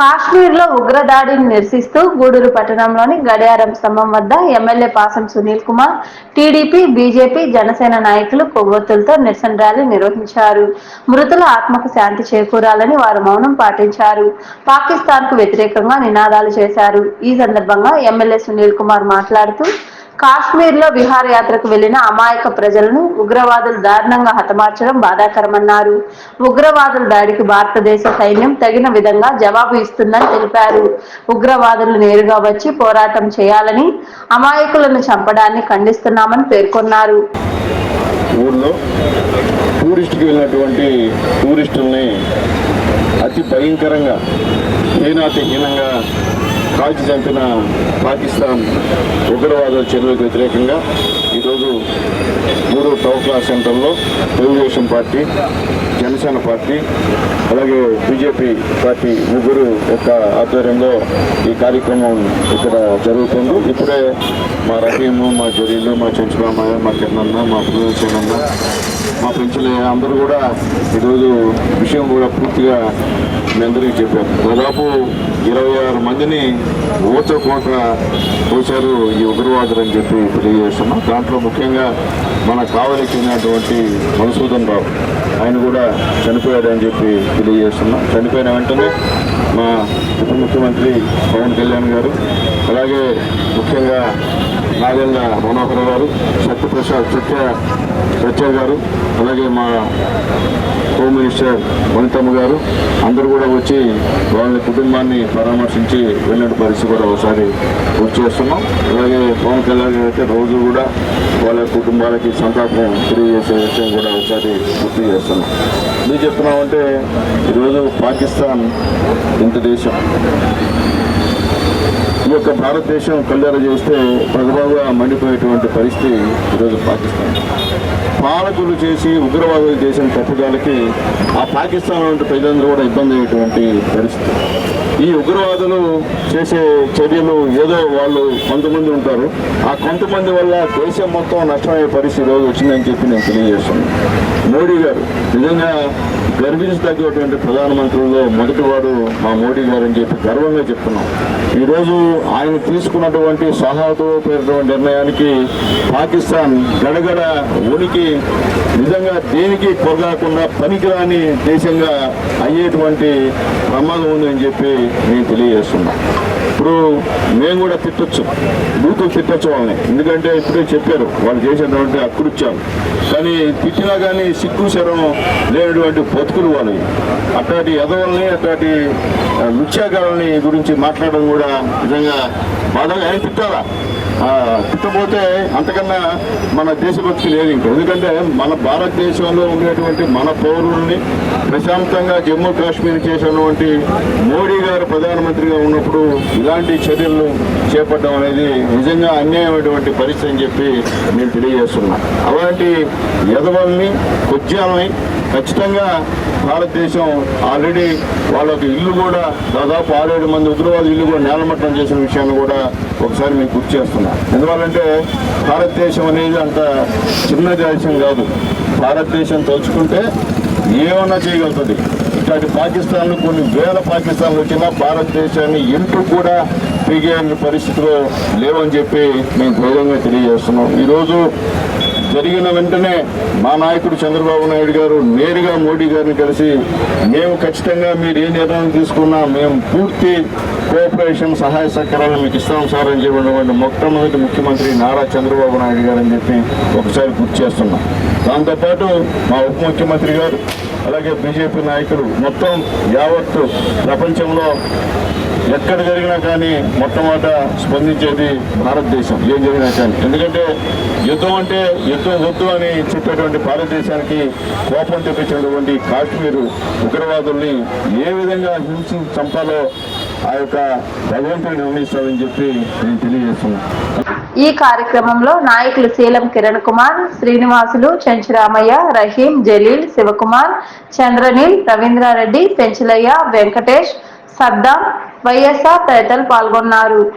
కాశ్మీర్లో ఉగ్రదాడిని నిరసిస్తూ గూడూరు పట్టణంలోని గడియారం స్తంభం వద్ద MLA Pasam Sunil Kumar TDP BJP Janasena నాయకులు కొవ్వొత్తులతో నిరసన ర్యాలీ నిర్వహించారు. మృతుల ఆత్మకు శాంతి చేకూరాలని వారు మౌనం పాటించారు. పాకిస్తాన్కు వ్యతిరేకంగా నినాదాలు చేశారు. ఈ సందర్భంగా ఎమ్మెల్యే సునీల్ కుమార్ మాట్లాడుతూ కాశ్మీర్లో విహారయాత్రకు వెళ్ళిన అమాయక ప్రజలను ఉగ్రవాదులు దారుణంగా హతమార్చడం బాధాకరమన్నారు. ఉగ్రవాదుల దాడికి భారతదేశ సైన్యం తగిన విధంగా జవాబు ఇస్తుందని తెలిపారు. ఉగ్రవాదులు నేరుగా వచ్చి పోరాటం చేయాలని అమాయకులను చంపడాన్ని ఖండిస్తున్నామని పేర్కొన్నారు. ఊర్లో టూరిస్ట్కి వెళ్ళినటువంటి టూరిస్టుల్ని అతి భయంకరంగా హీనాతిహీనంగా కాల్చి చంపిన పాకిస్తాన్ ఉగ్రవాద చర్యలకు వ్యతిరేకంగా ఈరోజు మూడు టౌన్ క్లాస్ సెంటర్లో తెలుగుదేశం పార్టీ జనసేన పార్టీ అలాగే బీజేపీ పార్టీ ముగ్గురు యొక్క ఆధ్వర్యంలో ఈ కార్యక్రమం ఇక్కడ జరుగుతుంది. ఇప్పుడే మా రహీము మా జరీలు మా చెంచురామయ్య మా కిరణన్న మా పురుషేనన్న మా పెంచులే అందరూ కూడా ఈరోజు విషయం కూడా పూర్తిగా మీ అందరికీ చెప్పారు. దాదాపు ఇరవై ఆరు మందిని ఊచకోట పోశారు ఈ ఉగ్రవాదులు అని చెప్పి తెలియజేస్తున్నాం. దాంట్లో ముఖ్యంగా మన కావలికి చెందినటువంటి మధుసూదన్ రావు. ఆయన కూడా చనిపోయాడని చెప్పి తెలియజేస్తున్నాం. చనిపోయిన వెంటనే మా ఉప ముఖ్యమంత్రి పవన్ కళ్యాణ్ గారు అలాగే ముఖ్యంగా నాగేళ్ళ మనోహర్ గారు సత్యప్రసాద్ సత్య సత్య గారు అలాగే మా హోమ్ మినిస్టర్ వనితమ్మ గారు అందరూ కూడా వచ్చి వాళ్ళ కుటుంబాన్ని పరామర్శించి వెళ్ళిన పరిస్థితి కూడా ఒకసారి గుర్తు చేస్తున్నాం. అలాగే పవన్ కళ్యాణ్ గారు అయితే రోజు కూడా వాళ్ళ కుటుంబాలకి సంతాపం తెలియజేసే విషయం కూడా ఒకసారి గుర్తు చేస్తున్నాం. ఎందుకు చెప్తున్నామంటే ఈరోజు పాకిస్తాన్ ఇంత దేశం. ఈ యొక్క భారతదేశం కళ్యాణ చేస్తే ప్రగబాగా మండిపోయేటువంటి పరిస్థితి ఈరోజు పాకిస్తాన్. పాలకులు చేసి ఉగ్రవాదులు చేసిన తప్పుదాలకి ఆ పాకిస్తాన్ వంటి ప్రజలందరూ కూడా ఇబ్బంది అయ్యేటువంటి పరిస్థితి. ఈ ఉగ్రవాదులు చేసే చర్యలు ఏదో వాళ్ళు కొంతమంది ఉంటారు. ఆ కొంతమంది వల్ల దేశం మొత్తం నష్టమయ్యే పరిస్థితి రోజు వచ్చిందని చెప్పి నేను తెలియజేస్తున్నాను. మోడీ గారు నిజంగా గర్వించదగ్గటువంటి ప్రధానమంత్రుల్లో మొదటివాడు మా మోడీ గారు అని చెప్పి గర్వంగా చెప్తున్నాం. ఈరోజు ఆయన తీసుకున్నటువంటి సహాయతమైనటువంటి నిర్ణయానికి పాకిస్తాన్ గడగడ ఉనికి నిజంగా దేనికి కొరగాకుండా పనికిరాని దేశంగా అయ్యేటువంటి ప్రమాదం ఉందని చెప్పి నేను తెలియజేస్తున్నా. ఇప్పుడు మేము కూడా తిట్టచ్చు. బూతులు తిట్టొచ్చు వాళ్ళని. ఎందుకంటే ఇప్పుడే చెప్పారు వాళ్ళు చేసినటువంటి అకృత్యాలు. కానీ తిట్టినా కానీ సిగ్గు శరం లేనటువంటి బతుకులు వాళ్ళవి అట్లాంటి ఎదవల్ని అట్లాంటి ఆ, గురించి మాట్లాడడం కూడా నిజంగా బాధగా. ఆయన తిట్టాలా? ఆ, అంతకన్నా మన దేశభక్తి లేదు ఇంకా. ఎందుకంటే మన భారతదేశంలో ఉండేటువంటి మన పౌరుల్ని ప్రశాంతంగా జమ్మూ కాశ్మీర్ చేసినటువంటి మోడీ గారు ప్రధానమంత్రిగా ఉన్నప్పుడు ఇలాంటి చర్యలు చేపట్టడం అనేది నిజంగా అన్యాయమైనటువంటి పరిస్థితి అని చెప్పి నేను తెలియజేస్తున్నా. అలాంటి యదవల్ని కొద్యాలని ఖచ్చితంగా భారతదేశం ఆల్రెడీ వాళ్ళకి ఇల్లు కూడా దాదాపు ఆరేడు మంది ఉగ్రవాద ఇల్లు కూడా నేలమట్టం చేసిన విషయాన్ని కూడా ఒకసారి మీకు గుర్తు చేస్తున్నా. ఎందువల్లంటే భారతదేశం అనేది అంత చిన్న దేశం కాదు. భారతదేశం తలుచుకుంటే ఏమన్నా చేయగలుగుతుంది. ఇట్లాంటి పాకిస్తాన్లు కొన్ని వేల పాకిస్తాన్లు వచ్చినా భారతదేశాన్ని ఎంటూ కూడా పీగే పరిస్థితిలో లేవని చెప్పి మేము ధైర్యంగా తెలియజేస్తున్నాం. ఈరోజు జరిగిన వెంటనే మా నాయకుడు చంద్రబాబు నాయుడు గారు నేరుగా మోడీ గారిని కలిసి మేము ఖచ్చితంగా మీరు ఏ నిర్ణయం తీసుకున్నా మేము పూర్తి కోఆపరేషన్ సహాయ సహకారాలు మీకు ఇస్తాం సార్ అని చెప్పినటువంటి మొట్టమొదటి ముఖ్యమంత్రి నారా చంద్రబాబు నాయుడు గారు అని చెప్పి ఒకసారి గుర్తు చేస్తున్నాం. దాంతోపాటు మా ఉప ముఖ్యమంత్రి గారు అలాగే బీజేపీ నాయకులు మొత్తం యావత్తు ప్రపంచంలో ఎక్కడ జరిగినా కానీ మొట్టమొదట స్పందించేది భారతదేశం ఏం జరిగినా కానీ. ఎందుకంటే యుద్ధం అంటే యుద్ధం వద్దు అని చెప్పేటువంటి భారతదేశానికి కోపం తెప్పించినటువంటి కాశ్మీరు ఉగ్రవాదుల్ని ఏ విధంగా హింసి చంపాలో ఆ యొక్క భగవంతుడు నిర్ణయిస్తాడని చెప్పి నేను తెలియజేస్తున్నాను. ఈ కార్యక్రమంలో నాయకులు శీలం కిరణ్ కుమార్ శ్రీనివాసులు చెంచురామయ్య రహీం జలీల్ శివకుమార్ చంద్రనీల్ రవీంద్రారెడ్డి పెంచలయ్య వెంకటేష్ సద్దాం వైఎస్ఆర్ తదితరులు పాల్గొన్నారు.